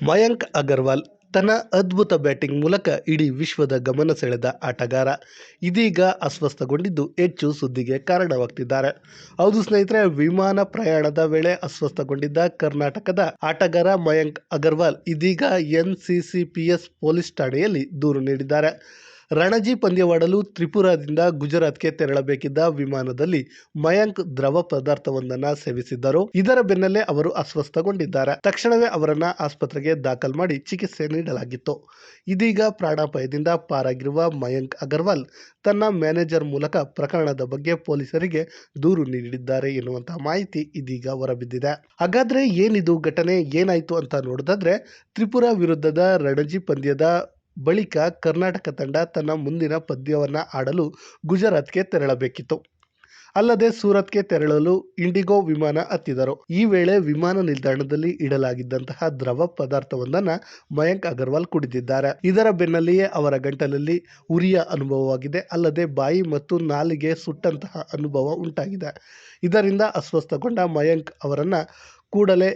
ಮಯಾಂಕ್ ಅಗರ್ವಾಲ್ ತನ್ನ ಅದ್ಭುತ ಬ್ಯಾಟಿಂಗ್ ಮೂಲಕ ಇಡೀ ವಿಶ್ವದ ಗಮನ ಸೆಳೆದ ಆಟಗಾರ. ಇದೀಗ ಅಸ್ವಸ್ಥಗೊಂಡಿದ್ದು ಹೆಚ್ಚು ಸುದ್ದಿಗೆ ಕಾರಣವಾಗ್ತಿದ್ದಾರೆ. ಹೌದು ಸ್ನೇಹಿತರೆ, ವಿಮಾನ ಪ್ರಯಾಣದ ವೇಳೆ ಅಸ್ವಸ್ಥಗೊಂಡಿದ್ದ ಕರ್ನಾಟಕದ ಆಟಗಾರ ಮಯಾಂಕ್ ಅಗರ್ವಾಲ್ ಇದೀಗ ಎನ್ಸಿಸಿಪಿಎಸ್ ಪೊಲೀಸ್ ಠಾಣೆಯಲ್ಲಿ ದೂರು ನೀಡಿದ್ದಾರೆ. ರಣಜಿ ಪಂದ್ಯವಾಡಲು ತ್ರಿಪುರಾದಿಂದ ಗುಜರಾತ್ಗೆ ತೆರಳಬೇಕಿದ್ದ ವಿಮಾನದಲ್ಲಿ ಮಯಾಂಕ್ ದ್ರವ ಪದಾರ್ಥವೊಂದನ್ನು ಸೇವಿಸಿದ್ದರು. ಇದರ ಬೆನ್ನಲ್ಲೇ ಅವರು ಅಸ್ವಸ್ಥಗೊಂಡಿದ್ದಾರೆ. ತಕ್ಷಣವೇ ಅವರನ್ನ ಆಸ್ಪತ್ರೆಗೆ ದಾಖಲು ಮಾಡಿ ಚಿಕಿತ್ಸೆ ನೀಡಲಾಗಿತ್ತು. ಇದೀಗ ಪ್ರಾಣಾಪಾಯದಿಂದ ಪಾರಾಗಿರುವ ಮಯಾಂಕ್ ಅಗರ್ವಾಲ್ ತನ್ನ ಮ್ಯಾನೇಜರ್ ಮೂಲಕ ಪ್ರಕರಣದ ಬಗ್ಗೆ ಪೊಲೀಸರಿಗೆ ದೂರು ನೀಡಿದ್ದಾರೆ ಎನ್ನುವಂತಹ ಮಾಹಿತಿ ಇದೀಗ ಹೊರಬಿದ್ದಿದೆ. ಹಾಗಾದ್ರೆ ಏನಿದು ಘಟನೆ? ಏನಾಯ್ತು ಅಂತ ನೋಡೋದಾದ್ರೆ, ತ್ರಿಪುರ ವಿರುದ್ಧದ ರಣಜಿ ಪಂದ್ಯದ ಬಳಿಕ ಕರ್ನಾಟಕ ತಂಡ ತನ್ನ ಮುಂದಿನ ಪಂದ್ಯವನ್ನು ಆಡಲು ಗುಜರಾತ್ಗೆ ತೆರಳಬೇಕಿತ್ತು. ಅಲ್ಲದೆ ಸೂರತ್ಗೆ ತೆರಳಲು ಇಂಡಿಗೋ ವಿಮಾನ ಹತ್ತಿದರು ಈ ವೇಳೆ ವಿಮಾನ ನಿಲ್ದಾಣದಲ್ಲಿ ಇಡಲಾಗಿದ್ದಂತಹ ದ್ರವ ಪದಾರ್ಥವೊಂದನ್ನು ಮಯಂಕ್ ಅಗರ್ವಾಲ್ ಕುಡಿದಿದ್ದಾರೆ. ಇದರ ಬೆನ್ನಲ್ಲಿಯೇ ಅವರ ಗಂಟಲಲ್ಲಿ ಉರಿಯ ಅನುಭವವಾಗಿದೆ. ಅಲ್ಲದೆ ಬಾಯಿ ಮತ್ತು ನಾಲಿಗೆ ಸುಟ್ಟಂತಹ ಅನುಭವ ಉಂಟಾಗಿದೆ. ಇದರಿಂದ ಅಸ್ವಸ್ಥಗೊಂಡ ಮಯಾಂಕ್ ಅವರನ್ನು ಕೂಡಲೇ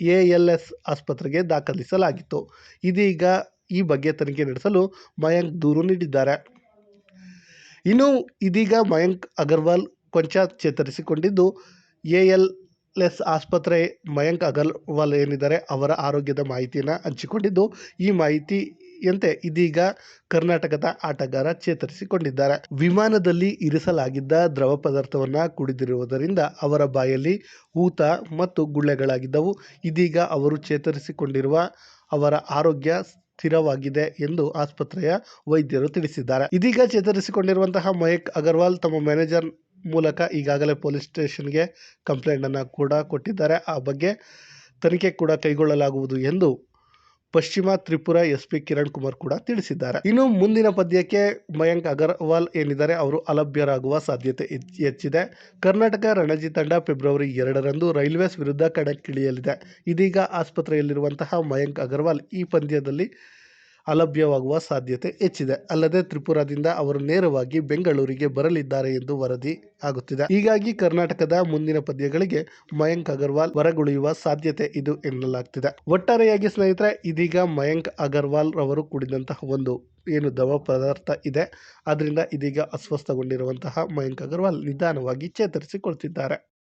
ಎ ಎಲ್ ಎಸ್ ಆಸ್ಪತ್ರೆಗೆ ದಾಖಲಿಸಲಾಗಿತ್ತು. ಇದೀಗ ಈ ಬಗ್ಗೆ ತನಿಖೆ ನಡೆಸಲು ಮಯಾಂಕ್ ದೂರು ನೀಡಿದ್ದಾರೆ. ಇನ್ನು ಇದೀಗ ಮಯಾಂಕ್ ಅಗರ್ವಾಲ್ ಕೊಂಚ ಚೇತರಿಸಿಕೊಂಡಿದ್ದು, ಎ ಎಲ್ ಎಸ್ ಆಸ್ಪತ್ರೆ ಮಯಾಂಕ್ ಅಗರ್ವಾಲ್ ಏನಿದ್ದಾರೆ ಅವರ ಆರೋಗ್ಯದ ಮಾಹಿತಿಯನ್ನು ಹಂಚಿಕೊಂಡಿದ್ದು, ಈ ಮಾಹಿತಿಯಂತೆ ಇದೀಗ ಕರ್ನಾಟಕದ ಆಟಗಾರ ಚೇತರಿಸಿಕೊಂಡಿದ್ದಾರೆ. ವಿಮಾನದಲ್ಲಿ ಇರಿಸಲಾಗಿದ್ದ ದ್ರವ ಪದಾರ್ಥವನ್ನು ಕುಡಿದಿರುವುದರಿಂದ ಅವರ ಬಾಯಲ್ಲಿ ಊತ ಮತ್ತು ಗುಳ್ಳೆಗಳಾಗಿದ್ದವು. ಇದೀಗ ಅವರು ಚೇತರಿಸಿಕೊಂಡಿರುವ ಅವರ ಆರೋಗ್ಯ ಸ್ಥಿರವಾಗಿದೆ ಎಂದು ಆಸ್ಪತ್ರೆಯ ವೈದ್ಯರು ತಿಳಿಸಿದ್ದಾರೆ. ಇದೀಗ ಚೇತರಿಸಿಕೊಂಡಿರುವಂತಹ ಮಯಕ್ ಅಗರ್ವಾಲ್ ತಮ್ಮ ಮ್ಯಾನೇಜರ್ ಮೂಲಕ ಈಗಾಗಲೇ ಪೊಲೀಸ್ ಸ್ಟೇಷನ್ಗೆ ಕಂಪ್ಲೇಂಟನ್ನು ಕೂಡ ಕೊಟ್ಟಿದ್ದಾರೆ. ಆ ಬಗ್ಗೆ ತನಿಖೆ ಕೂಡ ಕೈಗೊಳ್ಳಲಾಗುವುದು ಎಂದು ಪಶ್ಚಿಮ ತ್ರಿಪುರ ಎಸ್ ಪಿ ಕಿರಣ್ ಕುಮಾರ್ ಕೂಡ ತಿಳಿಸಿದ್ದಾರೆ. ಇನ್ನು ಮುಂದಿನ ಪದ್ಯಕ್ಕೆ ಮಯಾಂಕ್ ಅಗರ್ವಾಲ್ ಏನಿದ್ದಾರೆ ಅವರು ಅಲಭ್ಯರಾಗುವ ಸಾಧ್ಯತೆ ಹೆಚ್ಚ್- ಹೆಚ್ಚಿದೆ. ಕರ್ನಾಟಕ ರಣಜಿ ತಂಡ ಫೆಬ್ರವರಿ ಎರಡರಂದು ರೈಲ್ವೇಸ್ ವಿರುದ್ಧ ಕಣಕ್ಕಿಳಿಯಲಿದೆ. ಇದೀಗ ಆಸ್ಪತ್ರೆಯಲ್ಲಿರುವಂತಹ ಮಯಾಂಕ್ ಅಗರ್ವಾಲ್ ಈ ಪಂದ್ಯದಲ್ಲಿ ಅಲಭ್ಯವಾಗುವ ಸಾಧ್ಯತೆ ಹೆಚ್ಚಿದೆ. ಅಲ್ಲದೆ ತ್ರಿಪುರಾದಿಂದ ಅವರು ನೇರವಾಗಿ ಬೆಂಗಳೂರಿಗೆ ಬರಲಿದ್ದಾರೆ ಎಂದು ವರದಿ ಆಗುತ್ತಿದೆ. ಹೀಗಾಗಿ ಕರ್ನಾಟಕದ ಮುಂದಿನ ಪದ್ಯಗಳಿಗೆ ಮಯಾಂಕ್ ಅಗರ್ವಾಲ್ ಹೊರಗುಳಿಯುವ ಸಾಧ್ಯತೆ ಇದು ಎನ್ನಲಾಗ್ತಿದೆ. ಒಟ್ಟಾರೆಯಾಗಿ ಸ್ನೇಹಿತರೆ, ಇದೀಗ ಮಯಾಂಕ್ ಅಗರ್ವಾಲ್ ರವರು ಕುಡಿದಂತಹ ಒಂದು ಏನು ದವ ಪದಾರ್ಥ ಇದೆ. ಅದರಿಂದ ಇದೀಗ ಅಸ್ವಸ್ಥಗೊಂಡಿರುವಂತಹ ಮಯಾಂಕ್ ಅಗರ್ವಾಲ್ ನಿಧಾನವಾಗಿ ಚೇತರಿಸಿಕೊಳ್ತಿದ್ದಾರೆ.